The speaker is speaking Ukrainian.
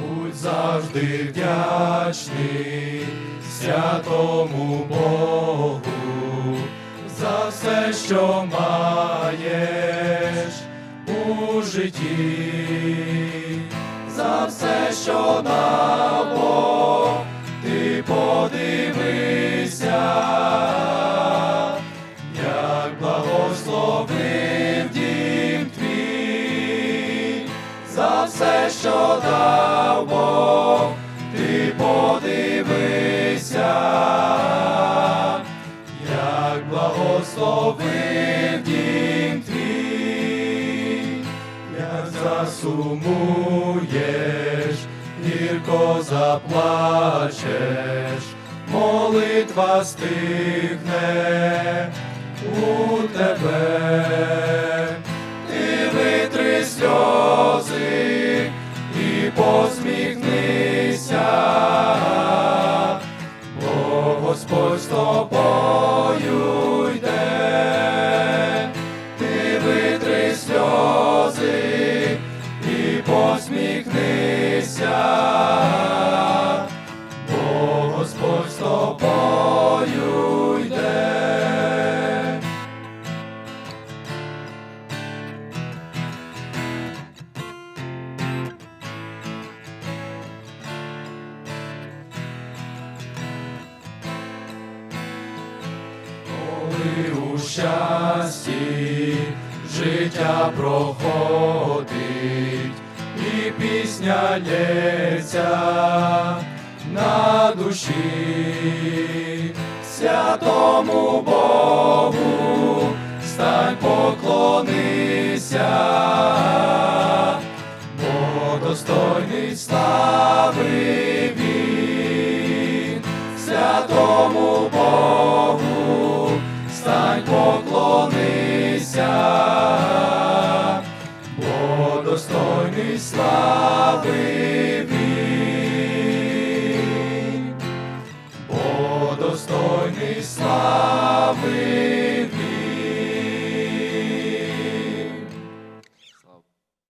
Будь завжди вдячний святому Богу за все, що маєш у житті, за все, що дав Бог, ти подивися, як благословив дім твій, за все, що дав благословив дім твій, як засумуєш, гірко заплачеш, молитва стихне у тебе, ти витри сльози і посміхнися, бо Господь з тобою Коли у щасті життя проходить, і пісня лється на душі, святому Богу стань поклонися, бо достойний слави стань поклонися, бо достойний слави він, бо достойний слави